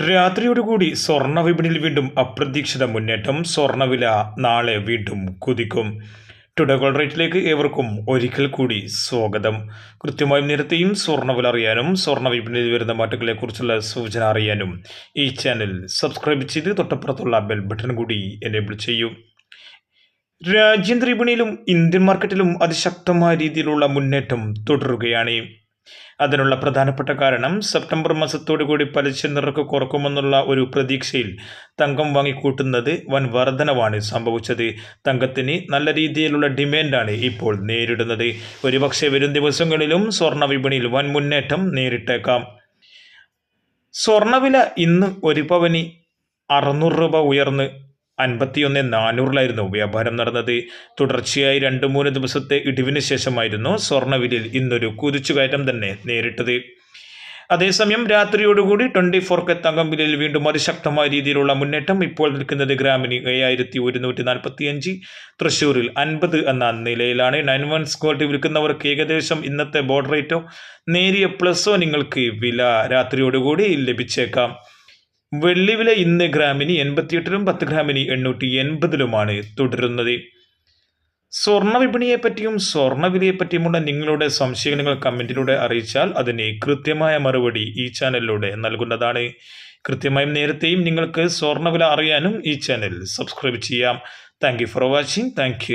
രാത്രിയോടുകൂടി സ്വർണ വിപണിയിൽ വീണ്ടും അപ്രതീക്ഷിത മുന്നേറ്റം. സ്വർണവില നാളെ വീണ്ടും കുതിക്കും. ടുഡഗോൾ റേറ്റിലേക്ക് ഏവർക്കും ഒരിക്കൽ കൂടി സ്വാഗതം. കൃത്യമായും നേരത്തെയും സ്വർണവില അറിയാനും സ്വർണ വിപണിയിൽ വരുന്ന മാറ്റങ്ങളെക്കുറിച്ചുള്ള സൂചന അറിയാനും ഈ ചാനൽ സബ്സ്ക്രൈബ് ചെയ്ത് തൊട്ടപ്പുറത്തുള്ള ബെൽ ബട്ടൺ കൂടി എനേബിൾ ചെയ്യൂ. രാജ്യാന്തര വിപണിയിലും ഇന്ത്യൻ മാർക്കറ്റിലും അതിശക്തമായ രീതിയിലുള്ള മുന്നേറ്റം തുടരുകയാണ്. അതിനുള്ള പ്രധാനപ്പെട്ട കാരണം സെപ്റ്റംബർ മാസത്തോടുകൂടി പലിശ നിരക്ക് കുറക്കുമെന്നുള്ള ഒരു പ്രതീക്ഷയിൽ തങ്കം വാങ്ങിക്കൂട്ടുന്നത് വൻ വർധനവാണ് സംഭവിച്ചത്. തങ്കത്തിന് നല്ല രീതിയിലുള്ള ഡിമാൻഡാണ് ഇപ്പോൾ നേരിടുന്നത്. ഒരുപക്ഷെ വരും ദിവസങ്ങളിലും സ്വർണ വിപണിയിൽ വൻ മുന്നേറ്റം നേരിട്ടേക്കാം. സ്വർണവില ഇന്ന് ഒരു പവനി അറുന്നൂറ് രൂപ ഉയർന്ന് അൻപത്തിയൊന്ന് നാനൂറിലായിരുന്നു വ്യാപാരം നടന്നത്. തുടർച്ചയായി രണ്ട് മൂന്ന് ദിവസത്തെ ഇടിവിന് ശേഷമായിരുന്നു സ്വർണവിലയിൽ ഇന്നൊരു കുതിച്ചുകയറ്റം തന്നെ നേരിട്ടത്. അതേസമയം രാത്രിയോടുകൂടി ട്വന്റി ഫോർ കെ തങ്കം വിലയിൽ വീണ്ടും അതിശക്തമായ രീതിയിലുള്ള മുന്നേറ്റം ഇപ്പോൾ നിൽക്കുന്നത് ഗ്രാമിന് ഏഴായിരത്തി ഒരുന്നൂറ്റി നാൽപ്പത്തി അഞ്ച് തൃശ്ശൂരിൽ അൻപത് എന്ന നിലയിലാണ്. നയൻ വൺ സ്ക്വാളിറ്റി വിൽക്കുന്നവർക്ക് ഏകദേശം ഇന്നത്തെ ബോർഡർ റേറ്റോ നേരിയ പ്ലസോ നിങ്ങൾക്ക് വില രാത്രിയോടുകൂടി ലഭിച്ചേക്കാം. വെള്ളി വില ഇന്ന് ഗ്രാമിന് എൺപത്തിയെട്ടിലും പത്ത് ഗ്രാമിന് എണ്ണൂറ്റി എൺപതിലുമാണ് തുടരുന്നത്. സ്വർണ വിപണിയെപ്പറ്റിയും സ്വർണ വിലയെപ്പറ്റിയുമുള്ള നിങ്ങളുടെ സംശയങ്ങൾ കമന്റിലൂടെ അറിയിച്ചാൽ അതിന് കൃത്യമായ മറുപടി ഈ ചാനലിലൂടെ നൽകുന്നതാണ്. കൃത്യമായും നേരത്തെയും നിങ്ങൾക്ക് സ്വർണ വില അറിയാനും ഈ ചാനൽ സബ്സ്ക്രൈബ് ചെയ്യാം. Thank for watching. താങ്ക്